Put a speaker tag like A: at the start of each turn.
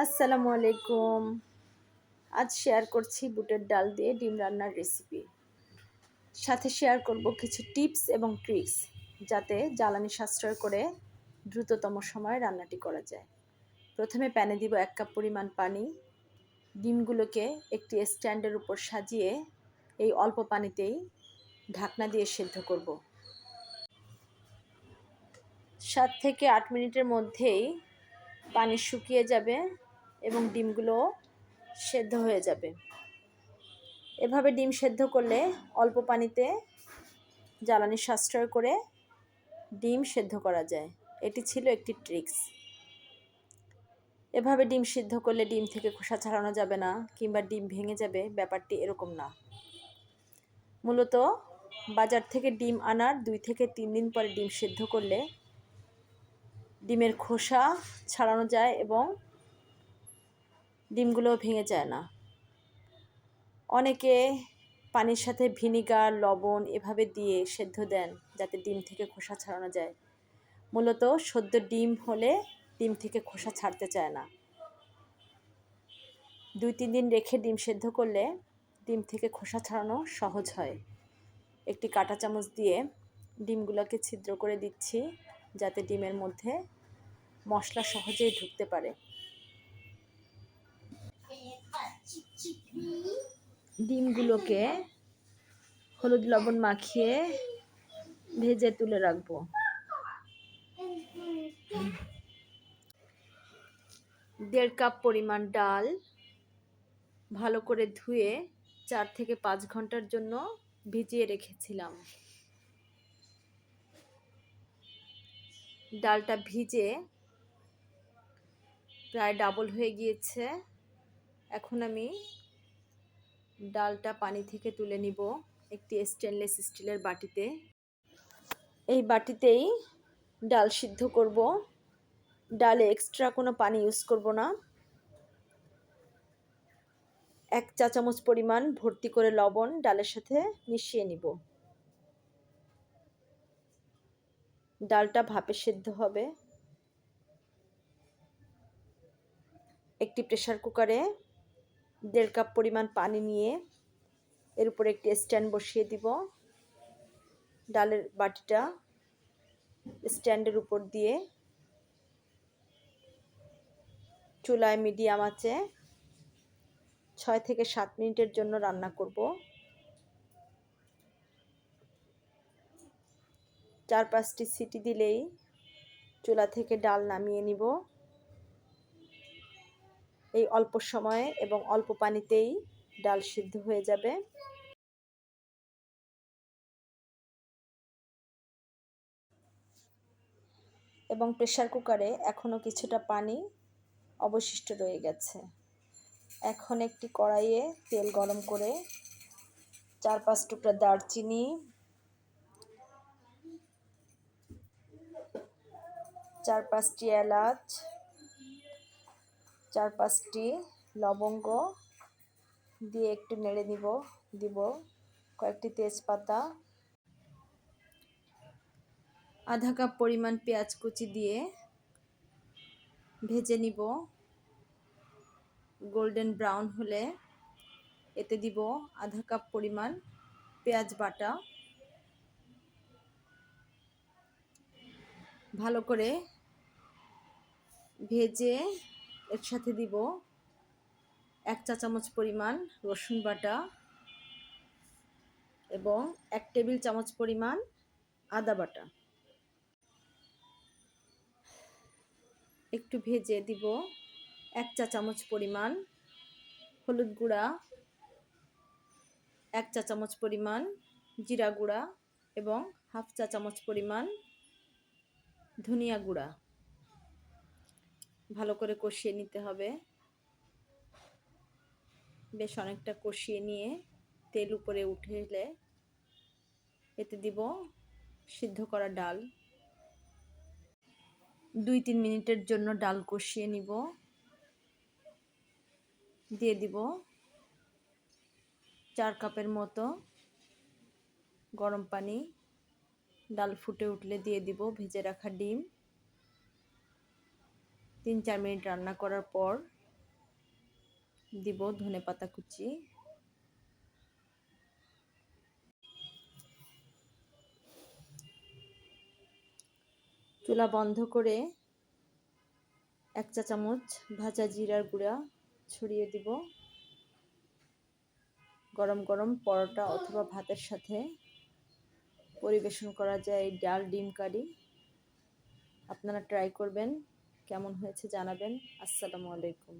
A: আসসালামু আলাইকুম। আজ শেয়ার করছি বুটের ডাল দিয়ে ডিম রান্নার রেসিপি সাথে শেয়ার করব কিছু টিপস এবং ট্রিক্স যাতে জ্বালানি সাশ্রয় করে দ্রুততম সময়ে রান্নাটি করা যায়। প্রথমে প্যানে দিব এক কাপ পরিমাণ পানি। ডিমগুলোকে একটি স্ট্যান্ডের উপর সাজিয়ে এই অল্প পানিতেই ঢাকনা দিয়ে সেদ্ধ করব। সাত থেকে আট মিনিটের মধ্যেই পানি শুকিয়ে যাবে এবং ডিমগুলো সেদ্ধ হয়ে যাবে। এভাবে ডিম সেদ্ধ করলে অল্প পানিতে জ্বালানি সাশ্রয় করে ডিম সেদ্ধ করা যায়। এটি ছিল একটি ট্রিক্স। এভাবে ডিম সিদ্ধ করলে ডিম থেকে খোসা ছাড়ানো যাবে না কিংবা ডিম ভেঙে যাবে, ব্যাপারটি এরকম না। মূলত বাজার থেকে ডিম আনার দুই থেকে তিন দিন পরে ডিম সেদ্ধ করলে ডিমের খোসা ছাড়ানো যায় এবং ডিমগুলো ভেঙে যায় না। অনেকে পানির সাথে ভিনিগার, লবণ এভাবে দিয়ে সেদ্ধ দেন যাতে ডিম থেকে খোসা ছাড়ানো যায়। মূলত সদ্য ডিম হলে ডিম থেকে খোসা ছাড়তে চায় না। দুই তিন দিন রেখে ডিম সেদ্ধ করলে ডিম থেকে খোসা ছাড়ানো সহজ হয়। একটি কাঁটা চামচ দিয়ে ডিমগুলোকে ছিদ্র করে দিচ্ছি। যাতে ডিমের মধ্যে মশলা সহজেই ঢুকতে পারে। ডিমগুলোকে হলুদ লবণ মাখিয়ে ভেজে তুলে রাখব। দেড় কাপ পরিমাণ ডাল ভালো করে ধুয়ে চার থেকে পাঁচ ঘণ্টার জন্য ভিজিয়ে রেখেছিলাম। ডালটা ভিজে প্রায় ডাবল হয়ে গিয়েছে। এখন আমি ডালটা পানি থেকে তুলে নিব একটি স্টেনলেস স্টিলের বাটিতে। এই বাটিতেই ডাল সিদ্ধ করব। ডালে এক্সট্রা কোনো পানি ইউজ করব না। এক চা চামচ পরিমাণ ভর্তি করে লবণ ডালের সাথে মিশিয়ে নিব। ডালটা ভাপে সেদ্ধ হবে। একটি প্রেশার কুকারে দেড় কাপ পরিমাণ পানি নিয়ে এর উপরে একটি স্ট্যান্ড বসিয়ে দিব। ডালের বাটিটা স্ট্যান্ডের উপর দিয়ে চুলায় মিডিয়াম আছে ছয় থেকে সাত মিনিটের জন্য রান্না করব। চার পাঁচটি সিটি দিলেই চুলা থেকে ডাল নামিয়ে নিব। এই অল্প সময়ে এবং অল্প পানিতেই ডাল সিদ্ধ হয়ে যাবে। এবং প্রেশার কুকারে এখনও কিছুটা পানি অবশিষ্ট রয়ে গেছে। এখন একটি কড়াইয়ে তেল গরম করে চার পাঁচ টুকরা দারচিনি চার পাঁচটি এলাচ চার পাঁচটি লবঙ্গ দিয়ে একটু নেড়ে নিব, দিব কয়েকটি তেজপাতা, আধা কাপ পরিমাণ পেঁয়াজ কুচি দিয়ে ভেজে নিব। গোল্ডেন ব্রাউন হলে এতে দিব আধা কাপ পরিমাণ পেঁয়াজ বাটা। ভালো করে ভেজে এর সাথে দিব এক চা চামচ পরিমাণ রসুন বাটা এবং এক টেবিল চামচ পরিমাণ আদা বাটা। একটু ভেজে দিব এক চা চামচ পরিমাণ হলুদ গুঁড়া, এক চা চামচ পরিমাণ জিরা গুঁড়া এবং হাফ চা চামচ পরিমাণ ধনিয়া গুঁড়া। ভালো করে কষিয়ে নিতে হবে। বেশ অনেকটা কষিয়ে নিয়ে তেল উপরে উঠে এলে এতে দিব সিদ্ধ করা ডাল। দুই তিন মিনিটের জন্য ডাল কষিয়ে নিব। দিয়ে দিব চার কাপের মতো গরম পানি। ডাল ফুটে উঠলে দিয়ে দিব ভেজে রাখা ডিম। তিন চার মিনিট রান্না করার পর দিব ধনে পাতা কুচি। চুলা বন্ধ করে এক চা চামচ ভাজা জিরার গুঁড়া ছড়িয়ে দিব। গরম গরম পরোটা অথবা ভাতের সাথে পরিবেশন করা যায় ডাল, ডিম, কারি। আপনারা ট্রাই করবেন। কেমন হয়েছে জানাবেন। আসসালামু আলাইকুম।